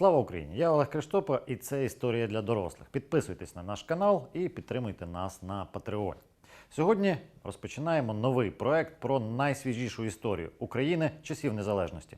Слава Україні! Я Олег Криштопа, і це історія для дорослих. Підписуйтесь на наш канал і підтримуйте нас на Патреоні. Сьогодні розпочинаємо новий проект про найсвіжішу історію України часів незалежності.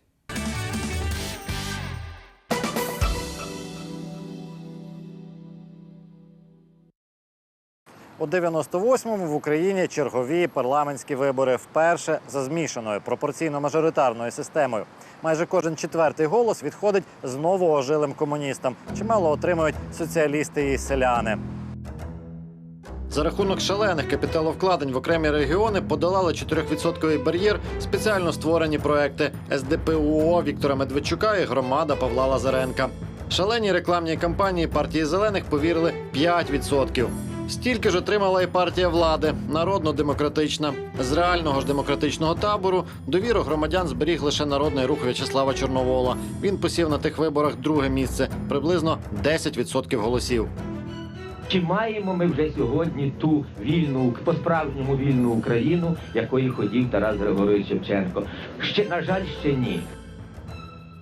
У 98-му в Україні чергові парламентські вибори вперше за змішаною пропорційно-мажоритарною системою. Майже кожен четвертий голос відходить знову ожилим комуністам. Чимало отримують соціалісти і селяни. За рахунок шалених капіталовкладень в окремі регіони подолали 4% бар'єр спеціально створені проекти СДПУО Віктора Медведчука і громада Павла Лазаренка. Шалені рекламні кампанії партії зелених повірили 5%. Стільки ж отримала і партія влади народно-демократична. З реального ж демократичного табору довіру громадян зберіг лише народний рух В'ячеслава Чорновола. Він посів на тих виборах друге місце, приблизно 10% голосів. Чи маємо ми вже сьогодні ту вільну, по-справжньому вільну Україну, якої хотів Тарас Григорович Шевченко? Ще, на жаль, ще ні.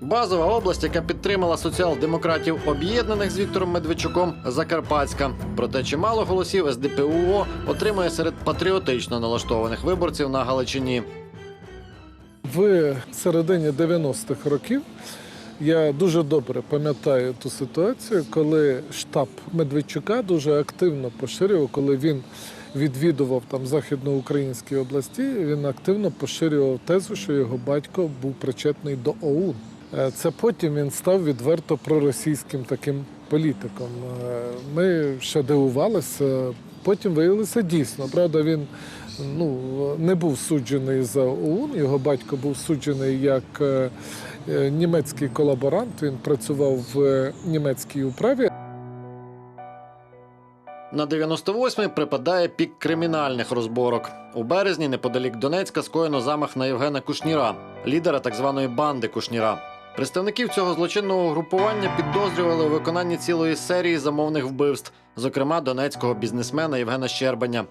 Базова область, яка підтримала соціал-демократів об'єднаних з Віктором Медведчуком, Закарпатська. Проте чимало голосів СДПУО отримує серед патріотично налаштованих виборців на Галичині. В середині 90-х років я дуже добре пам'ятаю ту ситуацію, коли штаб Медведчука дуже активно поширював, коли він відвідував там західноукраїнські області, він активно поширював тезу, що його батько був причетний до ОУН. Е, Це потім він став відверто проросійським таким політиком. Е, Ми ще дивувалися. Потім виявилося дійсно. Правда, він ну, не був суджений за ОУН. Його батько був суджений як е, німецький колаборант. Він працював в німецькій управі. На 98-й припадає пік кримінальних розборок. У березні, неподалік Донецька, скоєно замах на Євгена Кушніра, лідера так званої банди Кушніра. Представників цього злочинного групування підозрювали у виконанні цілої серії замовних вбивств, зокрема донецького бізнесмена Євгена Щербаня.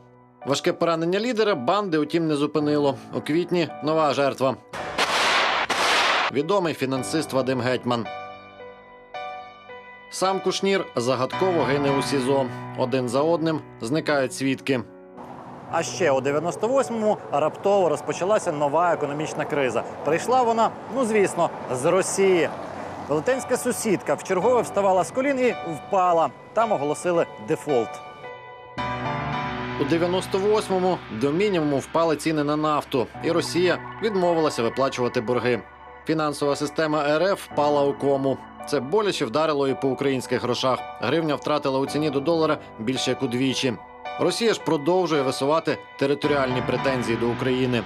Важке поранення лідера банди, утім, не зупинило. У квітні нова жертва. Відомий фінансист Вадим Гетьман. Сам Кушнір загадково гине у СІЗО. Один за одним зникають свідки. А ще у 98-му раптово розпочалася нова економічна криза. Прийшла вона, ну звісно, з Росії. Велетенська сусідка вчергове вставала з колін і впала. Там оголосили дефолт. У 98-му до мінімуму впали ціни на нафту, і Росія відмовилася виплачувати борги. Фінансова система РФ впала у кому. Це боляче вдарило і по українських грошах. Гривня втратила у ціні до долара більше як удвічі. Росія ж продовжує висувати територіальні претензії до України.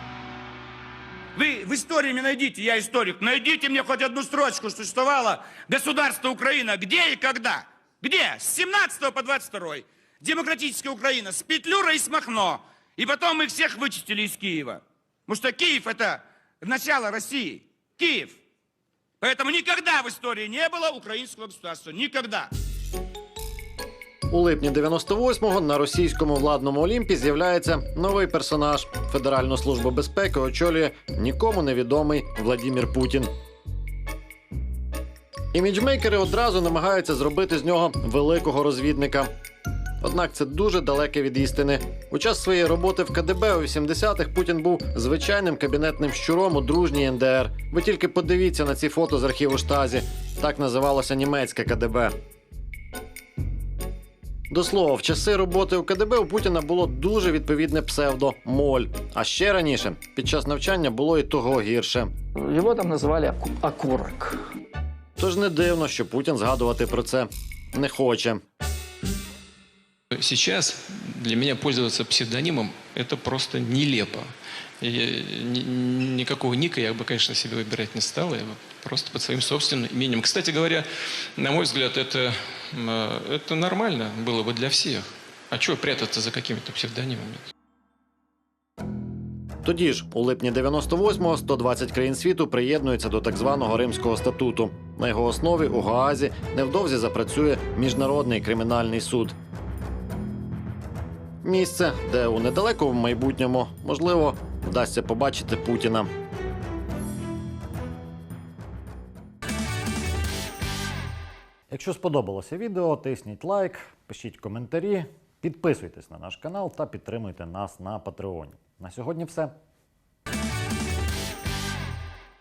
Вы в истории мне найдите, я историк, найдите мне хоть одну строчку, что существовало государство Украина. Где и когда? Где? С 17 по 22. Демократическая Украина с Петлюрой и с Махно. И потом их всех вычистили из Киева. Потому что Киев это начало России. Киев. Поэтому никогда в истории не было украинского государства. Никогда. У липні 98-го на російському владному Олімпі з'являється новий персонаж. Федеральну службу безпеки очолює нікому невідомий Владімір Путін. Іміджмейкери одразу намагаються зробити з нього великого розвідника. Однак це дуже далеке від істини. У час своєї роботи в КДБ у 80-х Путін був звичайним кабінетним щуром у дружній НДР. Ви тільки подивіться на ці фото з архіву штазі. Так називалося німецьке КДБ. До слова, в часи роботи у КДБ у Путіна було дуже відповідне псевдо Моль. А ще раніше, під час навчання було і того гірше. Його там називали оку- окурок. Тож не дивно, що Путін згадувати про це не хоче. Сейчас для меня пользоваться псевдонимом – это просто нелепо. Я ни- никакого ника я бы, конечно, себе выбирать не стал. Я бы просто под своим собственным именем. Кстати говоря, на мой взгляд, это, м, э, это нормально было бы для всех. А чего прятаться за какими-то псевдонимами? Тоді ж, у липні 98-го 120 країн світу приєднуються до так званого Римського статуту. На його основі у Гаазі невдовзі запрацює міжнародний кримінальний суд. Місце, де у недалекому майбутньому можливо вдасться побачити Путіна. Якщо сподобалося відео, тисніть лайк, пишіть коментарі, підписуйтесь на наш канал та підтримуйте нас на Патреоні. На сьогодні все.